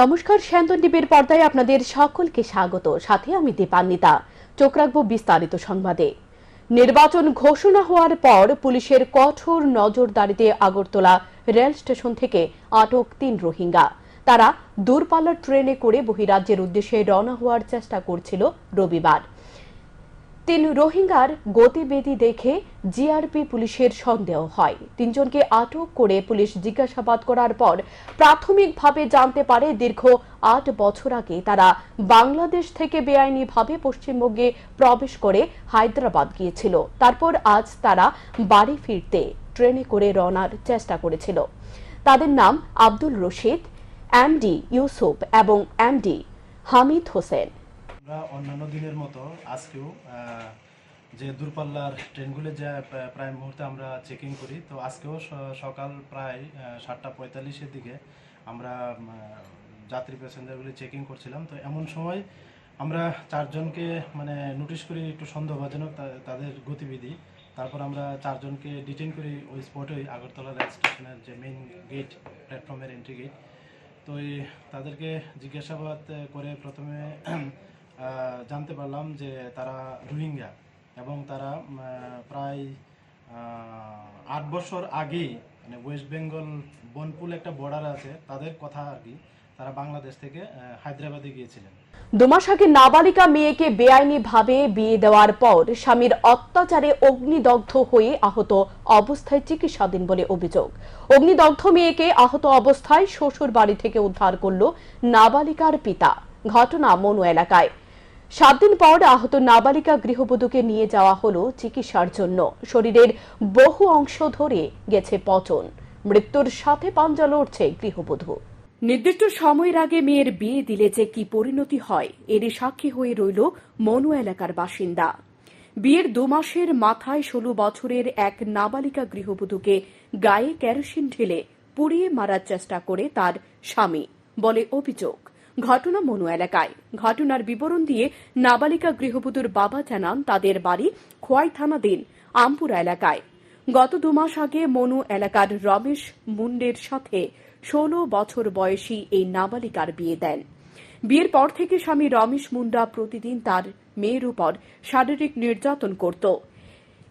নমস্কার শান্তন দ্বীপের পর্দায় আপনাদের সকলকে স্বাগত। সাথে আমি দীপান্বিতা। চোখ রাখব বিস্তারিত সংবাদে। নির্বাচন ঘোষণা হওয়ার পর পুলিশের কঠোর নজরদারিতে আগরতলা রেল স্টেশন থেকে আটক তিন রোহিঙ্গা। তারা দূরপাল্লার ট্রেনে করে বহিরাজ্যের উদ্দেশ্যে রওনা হওয়ার চেষ্টা করছিল রবিবার। তিন রোহিঙ্গার গতিবিধি দেখে জিআরপি পুলিশের সন্দেহ হয়। তিনজনকে আটক করে পুলিশ জিজ্ঞাসাবাদ করার পর প্রাথমিকভাবে জানতে পারে দীর্ঘ আট বছর আগে তারা বাংলাদেশ থেকে বেআইনিভাবে পশ্চিমবঙ্গে প্রবেশ করে হায়দ্রাবাদ গিয়েছিল। তারপর আজ তারা বাড়ি ফিরতে ট্রেনে করে রওনার চেষ্টা করেছিল। তাদের নাম আব্দুল রশিদ এমডি ইউসুফ এবং এমডি হামিদ হোসেন। আমরা অন্যান্য দিনের মতো আজকেও যে দূরপাল্লার ট্রেনগুলো যা প্রা- প্রায় মুহূর্তে আমরা চেকিং করি, তো আজকেও সকাল প্রায় সাতটা পঁয়তাল্লিশের দিকে আমরা যাত্রী প্যাসেঞ্জারগুলি চেকিং করছিলাম। তো এমন সময় আমরা চারজনকে মানে নোটিশ করি, একটু সন্দেহভাজনক তাদের গতিবিধি। তারপর আমরা চারজনকে ডিটেন করি ওই স্পটেই আগরতলা রেল স্টেশনের যে মেইন গেট প্ল্যাটফর্মের এন্ট্রি গেট তো তাদেরকে জিজ্ঞাসাবাদ করে প্রথমে জানতে পারলাম যে তারা রোহিঙ্গা এবং তারা প্রায় আট বছর আগেই মানে ওয়েস্ট বেঙ্গল বনপুল একটা বর্ডার আছে, তাদের কথা আর কি, তারা বাংলাদেশ থেকে হায়দ্রাবাদে গিয়েছিলেন। দুমাস আগে নাবালিকা মেয়েকে বেআইনি ভাবে বিয়ে দেওয়ার পর স্বামীর অত্যাচারে অগ্নিদগ্ধ হয়ে আহত অবস্থায় চিকিৎসাধীন বলে অভিযোগ। অগ্নিদগ্ধ মেয়েকে আহত অবস্থায় শ্বশুর বাড়ি থেকে উদ্ধার করল নাবালিকার পিতা। ঘটনা মনু এলাকায়। সাত দিন পর আহত নাবালিকা গৃহবধূকে নিয়ে যাওয়া হলো চিকিৎসার জন্য। শরীরের বহু অংশ ধরে গেছে পচন। মৃত্যুর সাথে পাঞ্জা লড়ছে গৃহবধূ। নির্দিষ্ট সময়ের আগে মেয়ের বিয়ে দিলে যে কি পরিণতি হয় এরই সাক্ষী হয়ে রইল মনু এলাকার বাসিন্দা। বিয়ের দু মাসের মাথায় ষোলো বছরের এক নাবালিকা গৃহবধূকে গায়ে কেরোসিন ঢেলে পুড়িয়ে মারার চেষ্টা করে তার স্বামী, বলে অভিযোগ। ঘটনা মনু এলাকায়। ঘটনার বিবরণ দিয়ে নাবালিকা গৃহবধূর বাবা জানান তাদের বাড়ি খোয়াই থানা দিন, আমপুরা এলাকায়। গত দুমাস আগে মনু এলাকার রমেশ মুন্ডের সাথে ষোলো বছর বয়সী এই নাবালিকার বিয়ে দেন। বিয়ের পর থেকে স্বামী রমেশ মুন্ডা প্রতিদিন তার মেয়ের উপর শারীরিক নির্যাতন করত।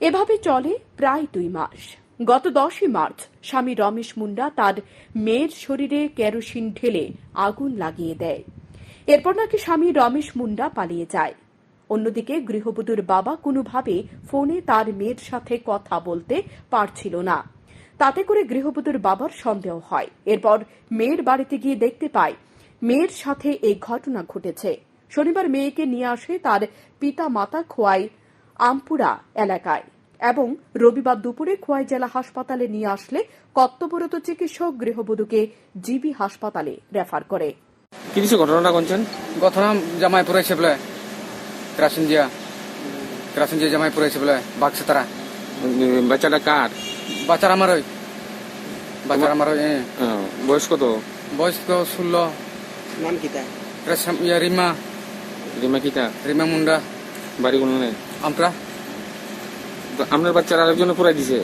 এভাবে চলে প্রায় দুই মাস। গত দশই মার্চ স্বামী রমেশ মুন্ডা তার মেয়ের শরীরে কেরোসিন ঢেলে আগুন লাগিয়ে দেয়। এরপর নাকি স্বামী রমেশ মুন্ডা পালিয়ে যায়। অন্যদিকে গৃহবধূর বাবা কোনোভাবে ফোনে তার মেয়ের সাথে কথা বলতে পারছিল না। তাতে করে গৃহবধূর বাবার সন্দেহ হয়। এরপর মেয়ের বাড়িতে গিয়ে দেখতে পায়, মেয়ের সাথে এই ঘটনা ঘটেছে। শনিবার মেয়েকে নিয়ে আসে তার পিতা মাতা খোয়াই আমপুরা এলাকায়। এবং রবিবার দুপুরে খোয়াই জেলা হাসপাতালে নিয়ে আসলে কর্তব্যরত চিকিৎসক গৃহবধূকে জিবি হাসপাতালে রেফার করে। কি কিছু ঘটনাটা কোনছেন গতনা জামাই পড়েছে বলে ক্রাসিনজিয়া ক্রাসিনজিয়া জামাই পড়েছে বলে বাক্সে তারা বাচ্চাটা কার? বাচ্চার আমার ওই। বাচ্চার আমার ওই বয়স কত বয়স তো? ষোলো। নাম কিতা রিমা। রিমা কিতা রিমা মুন্ডা। বাড়ি কোনো নেই আমরা তো আপনার বাচ্চার আরেকজনে পুরাই দিছে?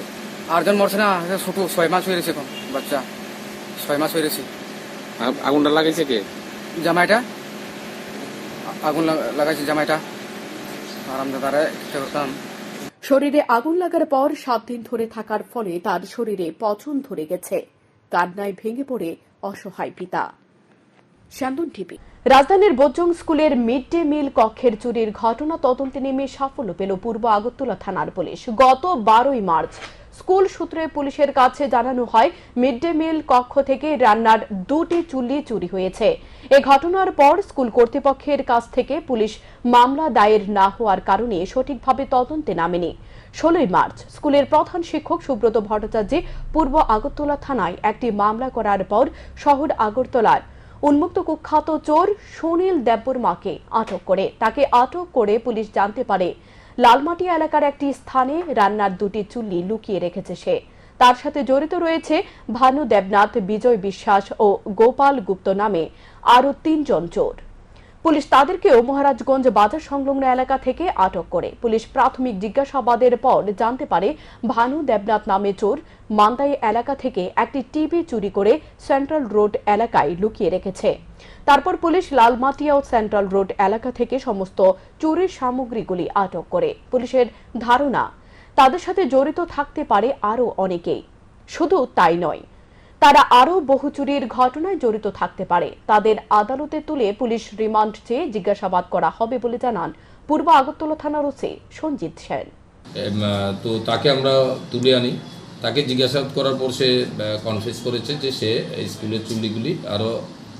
আটজন মরছে না ছোট ছয় মাস হয়ে গেছে এখন বাচ্চা। ছয় মাস হয়ে গেছে। আ- আগুনটা লাগাইছে কে? জামাইটা। আ- আগুন লাগা- লাগাইছে জামাইটা। আর আমরা তারা করতাম শরীরে আগুন লাগার পর সাত দিন ধরে থাকার ফলে তার শরীরে পচন ধরে গেছে। কান্নায় ভেঙে পড়ে অসহায় পিতা। শ্যামদন টিভি। রাজধানীর বোজং স্কুলের মিড ডে মিল কক্ষের চুরির ঘটনা তদন্তে নেমে সাফল্য পেল পূর্ব আগরতলা থানার পুলিশ। গত বারোই মার্চ স্কুল সূত্রে পুলিশের কাছে জানানো হয়, মিড ডে মিল কক্ষ থেকে রান্নার দুটি চুল্লি চুরি হয়েছে। এ ঘটনার পর স্কুল কর্তৃপক্ষের কাছ থেকে পুলিশ মামলা দায়ের না হওয়ার কারণে সঠিকভাবে তদন্তে নামেনি। ষোলোই মার্চ স্কুলের প্রধান শিক্ষক সুব্রত ভট্টাচার্য পূর্ব আগরতলা থানায় একটি মামলা করার পর শহর আগরতলার উন্মুক্ত কুখ্যাত চোর সুনীল দেববর্মাকে আটক করে। তাকে আটক করে পুলিশ জানতে পারে লালমাটি এলাকার একটি স্থানে রান্নার দুটি চুল্লি লুকিয়ে রেখেছে সে। তার সাথে জড়িত রয়েছে ভানু দেবনাথ, বিজয় বিশ্বাস ও গোপাল গুপ্ত নামে আরও তিনজন চোর। পুলিশ তাদেরকেও মহারাজগঞ্জ বাজার সংলগ্ন এলাকা থেকে আটক করে। পুলিশ প্রাথমিক জিজ্ঞাসাবাদের পর জানতে পারে, ভানু দেবনাথ নামে চোর মান্দাই এলাকা থেকে একটি টিভি চুরি করে সেন্ট্রাল রোড এলাকায় লুকিয়ে রেখেছে। তারপর পুলিশ লালমাটিয়া ও সেন্ট্রাল রোড এলাকা থেকে সমস্ত চুরির সামগ্রীগুলি আটক করে। পুলিশের ধারণা, তাদের সাথে জড়িত থাকতে পারে আরও অনেকেই। শুধু তাই নয় তারা আরও বহু চুরির ঘটনায় জড়িত থাকতে পারে। তাদের আদালতে তুলে পুলিশ রিমান্ড চেয়ে জিজ্ঞাসাবাদ করা হবে বলে জানান পূর্ব আগরতলা থানার ওসি সঞ্জিত সেন। তো তাকে আমরা তুলে আনি। তাকে জিজ্ঞাসাবাদ করার পর সে কনফেস করেছে যে সে স্কুলের চুল্লিগুলি আরও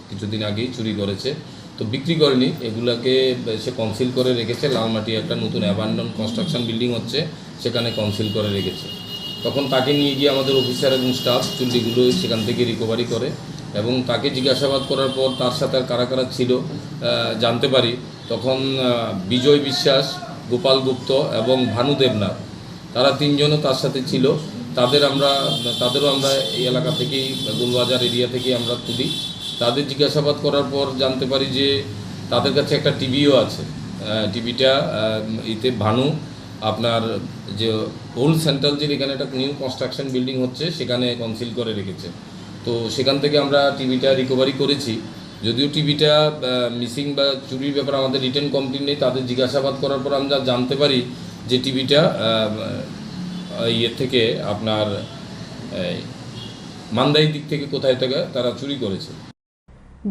কিছুদিন আগেই চুরি করেছে। তো বিক্রি করেনি। এগুলাকে সে কনসিল করে রেখেছে। লালমাটি একটা নতুন অ্যাবান্ডন কনস্ট্রাকশন বিল্ডিং হচ্ছে। সেখানে কনসিল করে রেখেছে। তখন তাকে নিয়ে গিয়ে আমাদের অফিসার এবং স্টাফ চুল্লিগুলো সেখান থেকে রিকভারি করে এবং তাকে জিজ্ঞাসাবাদ করার পর তার সাথে আর কারা কারা ছিল জানতে পারি। তখন বিজয় বিশ্বাস, গোপাল গুপ্ত এবং ভানু দেবনাথ, তারা তিনজনও তার সাথে ছিল। তাদের আমরা, তাদেরও আমরা এই এলাকা থেকেই, গোলবাজার এরিয়া থেকেই আমরা তুলি। তাদের জিজ্ঞাসাবাদ করার পর জানতে পারি যে তাদের কাছে একটা টিভিও আছে। টিভিটা এতে ভানু, আপনার যে ওল্ড সেন্ট্রাল যে এখানে একটা নিউ কনস্ট্রাকশন বিল্ডিং হচ্ছে, সেখানে কনসিল করে রেখেছে। তো সেখান থেকে আমরা টিভিটা রিকভারি করেছি। যদিও টিভিটা মিসিং বা চুরির ব্যাপারে আমাদের রিটার্ন কমপ্লেন নেই, তাদের জিজ্ঞাসাবাদ করার পর আমরা জানতে পারি যে টিভিটা ইয়ে থেকে আপনার মান্দাই দিক থেকে কোথায় থেকে তারা চুরি করেছে।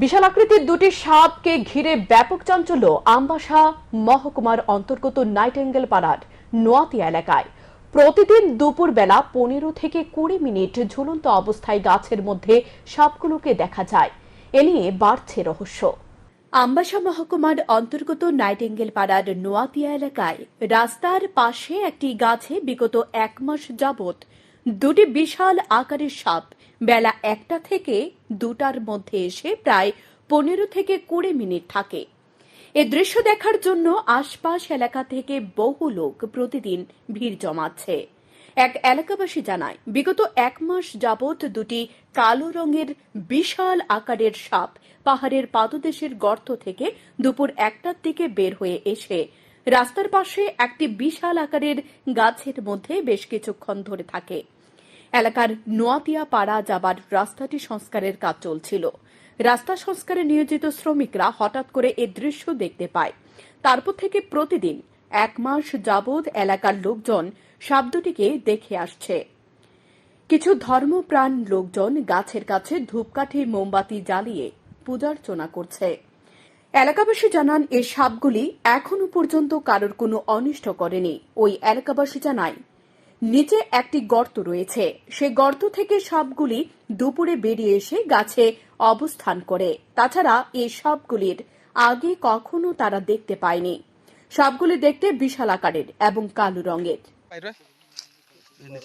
বিশাল আকৃতির দুটি সাপকে ঘিরে ব্যাপক চাঞ্চল্য আমবাসা মহকুমার অন্তর্গত নাইটেঙ্গেল পাড়ার। নোয়াতিয়া এলাকায়। প্রতিদিন দুপুর বেলা পনেরো থেকে কুড়ি মিনিট ঝুলন্ত অবস্থায় গাছের মধ্যে সাপগুলোকে দেখা যায়। এ নিয়ে বাড়ছে রহস্য। আম্বাসা মহকুমার অন্তর্গত নাইটেঙ্গেল পাড়ার নোয়াতিয়া এলাকায় রাস্তার পাশে একটি গাছে বিগত এক মাস যাবৎ দুটি বিশাল আকারের সাপ বেলা একটা থেকে দুটার মধ্যে এসে প্রায় পনেরো থেকে কুড়ি মিনিট থাকে। এ দৃশ্য দেখার জন্য আশপাশ এলাকা থেকে বহু লোক প্রতিদিন ভিড় জমাচ্ছে। এক এলাকাবাসী জানায়, বিগত এক মাস যাবৎ দুটি কালো রঙের বিশাল আকারের সাপ পাহাড়ের পাদদেশের গর্ত থেকে দুপুর একটার দিকে বের হয়ে এসে রাস্তার পাশে একটি বিশাল আকারের গাছের মধ্যে বেশ কিছুক্ষণ ধরে থাকে। এলাকার নোয়াতিয়া পাড়া যাবার রাস্তাটি সংস্কারের কাজ চলছিল। রাস্তা সংস্কারে নিয়োজিত শ্রমিকরা হঠাৎ করে এ দৃশ্য দেখতে পায়। তারপর থেকে প্রতিদিন এক মাস যাবৎ এলাকার লোকজন শব্দটিকে দেখে আসছে। কিছু ধর্মপ্রাণ লোকজন গাছের কাছে ধূপকাঠি, মোমবাতি জ্বালিয়ে পূজার্চনা করছে। এলাকাবাসী জানান এই সাপগুলি এখনও পর্যন্ত কারোর কোনো অনিষ্ট করেনি। ওই এলাকাবাসী জানায়, নিচে একটি গর্ত রয়েছে। সে গর্ত থেকে সাপগুলি দুপুরে বেরিয়ে এসে গাছে অবস্থান করে। তাছাড়া এই সাপগুলির আগে কখনো তারা দেখতে পায়নি। সবগুলি দেখতে বিশাল আকারের এবং কালো রঙের। দূর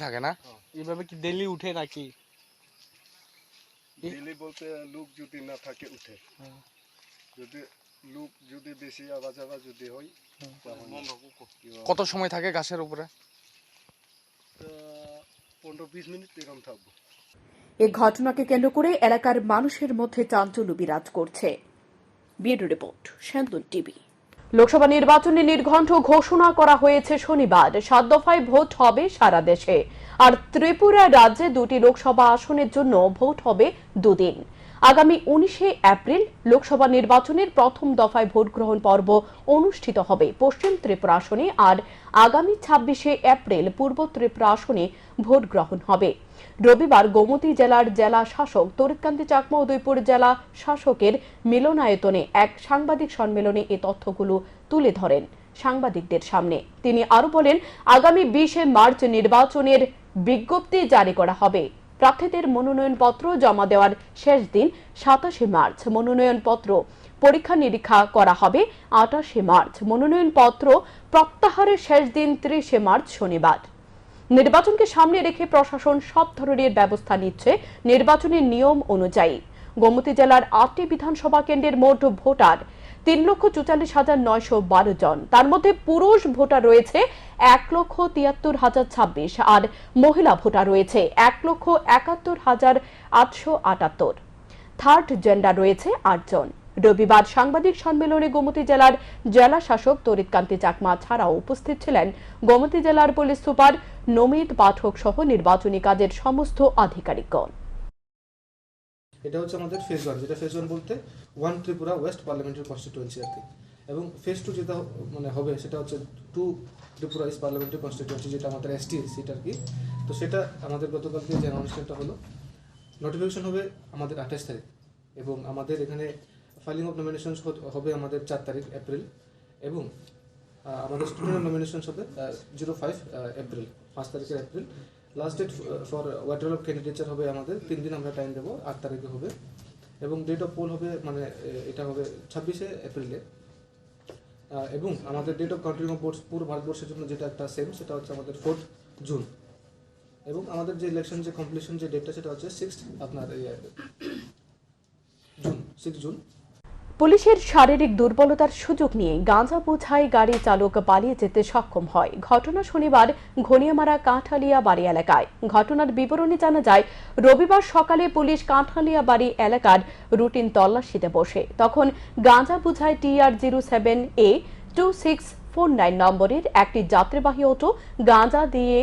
থেকে না? এইভাবে কি ডেলি উঠে নাকি? দিল্লি বলতে লোক যদি না থাকে উঠে। যদি লোক যদি বেশি আওয়াজ আওয়াজ যদি হয় কত সময় থাকে গাছের উপরে? পনেরো বিশ মিনিট এরকম থাকব। এ ঘটনাকে কেন্দ্র করে এলাকার মানুষের মধ্যে চাঞ্চল্য বিরাজ করছে। Bureau report শান্তন TV. লোকসভা নির্বাচনে নির্ঘণ্ট ঘোষণা করা হয়েছে শনিবার সাত দফায় ভোট হবে সারা দেশে। আর ত্রিপুরা রাজ্যে দুটি লোকসভা আসনের জন্য ভোট হবে দুদিন। আগামী উনিশে এপ্রিল লোকসভা নির্বাচনের প্রথম দফায় ভোট গ্রহণ পর্ব অনুষ্ঠিত হবে। পশ্চিম ত্রিপুরা আসনে আর আগামী ছাব্বিশে এপ্রিল পূর্ব ত্রিপুরা আসনে ভোট গ্রহণ হবে। রবিবার গোমতী জেলার জেলা শাসক তরিতকান্তি চাকমা উদয়পুর জেলা শাসকের মিলনায়তনে এক সাংবাদিক সম্মেলনে এ তথ্যগুলো তুলে ধরেন সাংবাদিকদের সামনে। তিনি আরও বলেন, আগামী বিশে মার্চ নির্বাচনের বিজ্ঞপ্তি জারি করা হবে। প্রার্থীদের মনোনয়নপত্র জমা দেওয়ার শেষ দিন সাতাশে মার্চ। মনোনয়নপত্র পরীক্ষা নিরীক্ষা করা হবে আটাশে মার্চ। মনোনয়নপত্র প্রত্যাহারের শেষ দিন ত্রিশে মার্চ শনিবার। নির্বাচনকে সামনে রেখে প্রশাসন সব ধরনের ব্যবস্থা নিচ্ছে নির্বাচনের নিয়ম অনুযায়ী। গোমতী জেলার আটটি বিধানসভা কেন্দ্রের মোট ভোটার তিন লক্ষ চুচাল্লিশ হাজার নয়শো বারো জন। তার মধ্যে পুরুষ ভোটার রয়েছে এক লক্ষ তিয়াত্তর হাজার ছাব্বিশ আর মহিলা ভোটার রয়েছে এক লক্ষ একাত্তর হাজার আটশো আটাত্তর। থার্ড জেন্ডার রয়েছে আটজন রবিবার সাংবাদিক সম্মেলনে গোমতী জেলার জেলা শাসক তরিতকান্তি চাকমা ছাড়াও উপস্থিত ছিলেন গোমতী জেলার পুলিশ সুপার নমিত পাঠক সহ নির্বাচনী কাজের সমস্ত আধিকারিকগণ। এটা হচ্ছে আমাদের ফেজ ওয়ান যেটা ফেজ ওয়ান বলতে one Tripura west parliamentary constituency আর কি। এবং ফেজ টু যেটা মানে হবে, সেটা হচ্ছে two Tripura east parliamentary constituency যেটা আমাদের এসটি সিট আর কি। তো সেটা আমাদের গতকালকে যে অ্যানাউন্সমেন্টটা হলো নোটিফিকেশন হবে আমাদের আঠাশ তারিখ এবং আমাদের এখানে ফাইলিং অফ নমিনেশন হবে আমাদের চার তারিখ এপ্রিল এবং আমাদের স্টুডেন্ট নমিনেশন হবে জিরো ফাইভ এপ্রিল পাঁচ তারিখের April last date for withdrawal of candidature হবে আমাদের। তিন দিন আমরা টাইম দেবো, আট তারিখে হবে। এবং ডেট অফ পোল হবে মানে এটা হবে ছাব্বিশে এপ্রিলে এবং আমাদের date of counting of votes পুরো ভারতবর্ষের জন্য যেটা একটা সেম সেটা হচ্ছে আমাদের ফোর্থ জুন এবং আমাদের যে ইলেকশন যে কমপ্লিশন যে ডেটটা সেটা হচ্ছে সিক্স আপনার জুন সিক্স জুন পুলিশের শারীরিক দুর্বলতার সুযোগ নিয়ে গাঁজা বোঝাই গাড়ি চালক পালিয়ে যেতে সক্ষম হয়। ঘটনা শনিবার ঘনিয়ামারা কাঁঠালিয়া বাড়ি এলাকায়। ঘটনার বিবরণী জানা যায়, রবিবার সকালে পুলিশ কাঁঠালিয়া বাড়ি এলাকার রুটিন তল্লাশিতে বসে। তখন গাঁজা বোঝাই TR zero seven A two six four nine নম্বরের একটি যাত্রীবাহী অটো গাঁজা দিয়ে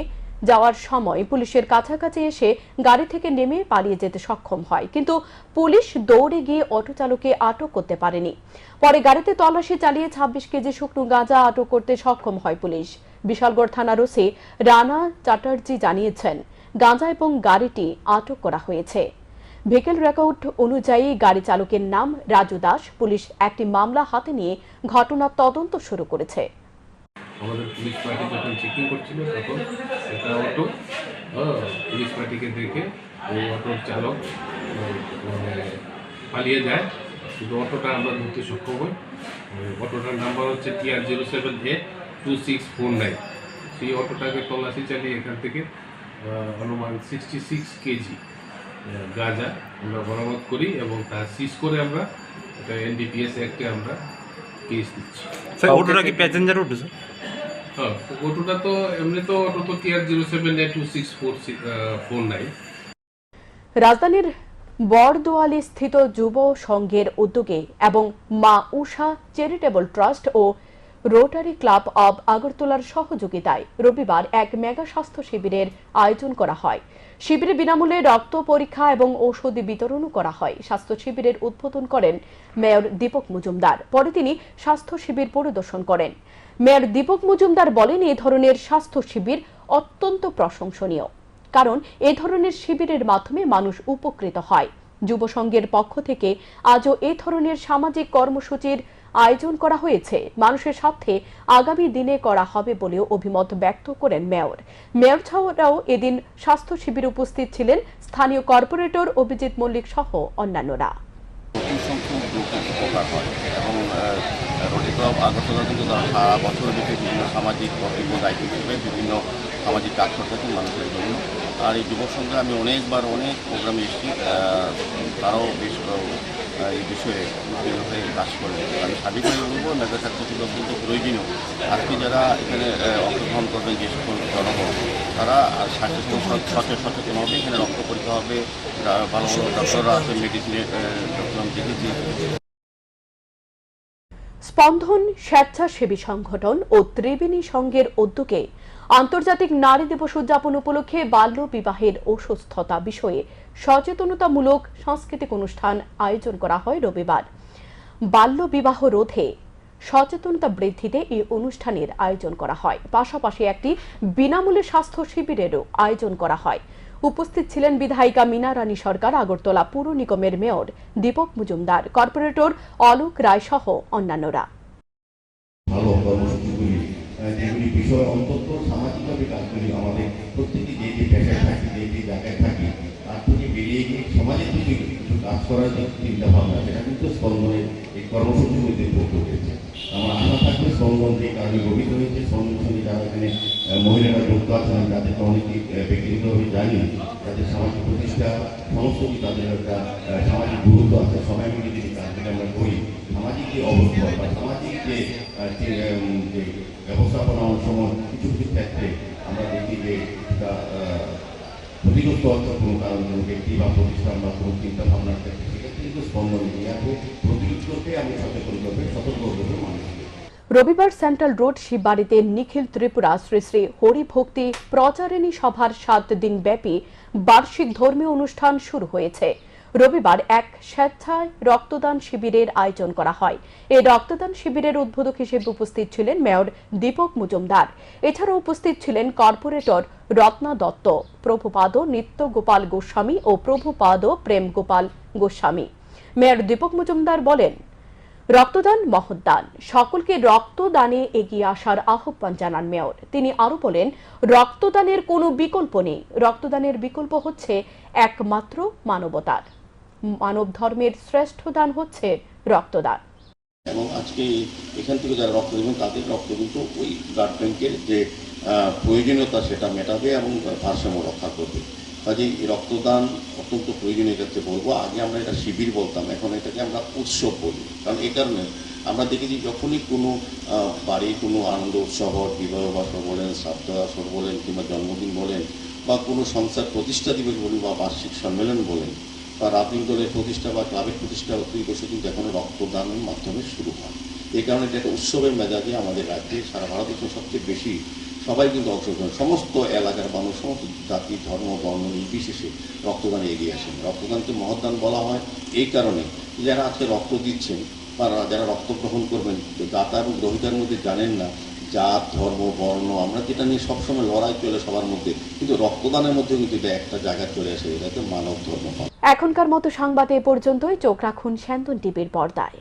যাওয়ার সময় পুলিশের কাছাকাছি এসে গাড়ি থেকে নেমে পালিয়ে যেতে সক্ষম হয়। কিন্তু পুলিশ দৌড়ে গিয়ে অটো চালককে আটক করতে পারেনি। পরে গাড়িতে তল্লাশি চালিয়ে ছাব্বিশ কেজি শুকনো গাঁজা আটক করতে সক্ষম হয় পুলিশ। বিশালগড় থানার ওসি রানা চ্যাটার্জি জানিয়েছেন, গাঁজা এবং গাড়িটি আটক করা হয়েছে। ভেহিকেল রেকর্ড অনুযায়ী গাড়ি চালকের নাম রাজু দাস। পুলিশ একটি মামলা হাতে নিয়ে ঘটনার তদন্ত শুরু করেছে। আমাদের পুলিশ পার্টি যখন চেকিং করছিল তখন একটা অটো আহ, পুলিশ পার্টিকে দেখে ওই অটোর চালক আহ, মানে পালিয়ে যায়। কিন্তু অটোটা আমরা ধরতে সক্ষম হই। ওই অটোটার নাম্বার হচ্ছে TR zero seven A two six four nine সেই অটোটাকে তল্লাশি চালিয়ে এখান থেকে আহ, অনুমান সিক্সটি সিক্স কেজি গাঁজা আমরা বরামদ করি এবং তা সিজ করে আমরা এটা এনডিপিএস অ্যাক্টে আমরা কেস দিচ্ছি। স্যার অটোটা কি প্যাসেঞ্জার অটো স্যার হ্যাঁ অটোটা তো এমনি তো auto zero seven two six four four nine রাজধানীর বরদোয়ালি স্থিত যুব সংঘের উদ্যোগে এবং মা উষা চ্যারিটেবল ট্রাস্ট ও রোটারি ক্লাব অব আগরতলার সহযোগিতায় রবিবার এক মেগা স্বাস্থ্য শিবিরের আয়োজন করা হয়। শিবিরে বিনামূল্যে রক্ত পরীক্ষা এবং ঔষধ বিতরণও করা হয়। স্বাস্থ্য শিবিরের উদ্বোধন করেন মেয়র দীপক মজুমদার। পরে তিনি স্বাস্থ্য শিবির পরিদর্শন করেন। মেয়র দীপক মজুমদার বলেন এই ধরনের স্বাস্থ্য শিবির অত্যন্ত প্রশংসনীয়, কারণ এ ধরনের শিবিরের মাধ্যমে মানুষ উপকৃত হয়। যুব সংঘের পক্ষ থেকে আজও এ ধরনের সামাজিক কর্মসূচির আয়োজন করা হয়েছে। মানুষের সাথে আগামী দিনে করা হবে বলেও অভিমত ব্যক্ত করেন মেয়র। মেয়র ছাড়াও এদিন স্বাস্থ্য শিবিরে উপস্থিত ছিলেন স্থানীয় কর্পোরেটর অভিজিৎ মল্লিক সহ অন্যান্যরা। সামাজিক কাজ করে মানুষের জন্য আর এই যুবক সঙ্গে আমি অনেকবার, অনেক প্রোগ্রামে এসেছি তারাও বেশ এই বিষয়ে উদ্বিগ্ন হয়ে কাজ করে। আমি সার্বিকভাবে বলব স্বাস্থ্য শিবির অত্যন্ত প্রয়োজনীয়। আজকে যারা এখানে অংশগ্রহণ করবেন যে সকল জনগণ তারা স্বাস্থ্য সচেতন সচেতন হবে এখানে রক্ত পরীক্ষা হবে ভালো ভালো ডক্টররা আছে মেডিসিনের ডক্টর আমি দেখেছি। স্পন্দন স্বেচ্ছাসেবী সংগঠন ও ত্রিবেণী সংঘের উদ্যোগে আন্তর্জাতিক নারী দিবস উদযাপন উপলক্ষে বাল্য বিবাহের অসুস্থতা বিষয়ে সচেতনতামূলক সাংস্কৃতিক অনুষ্ঠান আয়োজন করা হয় রবিবার। বাল্য বিবাহ রোধে সচেতনতা বৃদ্ধিতে এই অনুষ্ঠানের আয়োজন করা হয়। পাশাপাশি একটি বিনামূল্যে স্বাস্থ্য শিবিরেরও আয়োজন করা হয়। উপস্থিত ছিলেন বিধায়িকা মীনা রানী সরকার, আগরতলা পুর নিগমের মেয়র দীপক মজুমদার, কর্পোরেটর অলোক রায় সহ অন্যান্যরা। যেগুলি বিষয় অন্তত সামাজিকভাবে কাজগুলি আমাদের প্রত্যেকে যে যে পেশায় থাকি, যে যে জায়গায় থাকি, তার থেকে বেরিয়ে গিয়ে সমাজের কিছু কিছু কাজ করার যে চিন্তা ভাবনা সেটা কিন্তু স্পন্দনের এই কর্মসূচির মধ্যে পড়তে হয়েছে আমার আশা থাকবে স্পন্দন যে কারণে গঠিত হয়েছে, স্পন্দন সঙ্গে যারা এখানে মহিলারা যুক্ত আছেন, আমি তাদেরকে অনেকে ব্যক্তিগতভাবে জানি, তাদের সামাজিক প্রতিষ্ঠা, সমস্ত তাদের একটা সামাজিক গুরুত্ব আছে। সবাই মিলে যদি কাজগুলি আমরা করি, সামাজিক যে অবস্থা বা সামাজিক যে ব্যবস্থাপনা কিছু কিছু ক্ষেত্রে আমরা দেখি যে ক্ষতিগ্রস্ত হচ্ছে কোনো কারণে ব্যক্তি বা প্রতিষ্ঠান বা কোনো ক্ষেত্রে সেক্ষেত্রে কিন্তু স্পন্দন আমি সচেতন করবে, সতর্ক করবে রবিবার সেন্ট্রাল রোড শিববাড়িতে নিখিল ত্রিপুরা শ্রী শ্রী হরিভক্তি প্রচারিণী সভার সাত দিন ব্যাপী বার্ষিক ধর্মীয় অনুষ্ঠান শুরু হয়েছে। রবিবার এক স্বেচ্ছায় রক্তদান শিবিরের আয়োজন করা হয়। এই রক্তদান শিবিরের উদ্বোধক হিসেবে উপস্থিত ছিলেন মেয়র দীপক মজুমদার। এছাড়াও উপস্থিত ছিলেন কর্পোরেটর রত্না দত্ত, প্রভুপাদ নিত্য গোপাল গোস্বামী ও প্রভুপাদ প্রেম গোপাল গোস্বামী। মেয়র দীপক মজুমদার বলেন, রক্তদান মহদান সকলকে রক্তদানে এগিয়ে আসার আহ্বান জানান মেয়র। তিনি আরও বলেন, রক্তদানের কোনো বিকল্প নেই। রক্তদানের বিকল্প হচ্ছে একমাত্র মানবতার। মানব ধর্মের শ্রেষ্ঠ দান হচ্ছে রক্তদান। এবং আজকে এখান থেকে যারা রক্ত দেবেন, তাদের রক্ত কিন্তু ওই ব্লাড ব্যাংকের যে প্রয়োজনীয়তা সেটা মেটাবে এবং ভারসাম্য রক্ষা করবে। এই রক্তদান অত্যন্ত প্রয়োজনীয় ক্ষেত্রে বলব। আগে আমরা এটা শিবির বলতাম, এখন এটাকে আমরা উৎসব বলি। কারণ এই কারণে আমরা দেখেছি যখনই কোনো বাড়ির কোনো আনন্দ, উৎসব বিবাহ বাসর বলেন শ্রাদ্ধাসর বলেন কিংবা জন্মদিন বলেন বা কোনো সংসার প্রতিষ্ঠা দিবস বলি বা বার্ষিক সম্মেলন বলেন বা রাজনৈতিক দলের প্রতিষ্ঠা বা ক্লাবের প্রতিষ্ঠা অতিরিক্ত কিন্তু এখন রক্তদানের মাধ্যমে শুরু হয়। এই কারণে এটা একটা উৎসবের মেজাজে আমাদের রাজ্যে সারা ভারতবর্ষে সবচেয়ে বেশি সবাই কিন্তু অংশগ্রহণ সমস্ত এলাকার মানুষ, সমস্ত জাতি, ধর্ম, বর্ণ নির্বিশেষে রক্তদানে এগিয়ে আসেন। রক্তদানকে মহদান বলা হয় এই কারণে যারা আজকে রক্ত দিচ্ছেন বা যারা রক্ত গ্রহণ করবেন দাতা এবং গ্রহিতার মধ্যে জানেন না জাত, ধর্ম, বর্ণ, আমরা যেটা নিয়ে সবসময় লড়াই চলে সবার মধ্যে, কিন্তু রক্তদানের মধ্যে কিন্তু এটা একটা জায়গায় চলে আসে, এটাকে মানব ধর্ম এখনকার মতো সংবাদ এ পর্যন্তই। চোখ রাখুন স্যান্দন টিভির পর্দায়।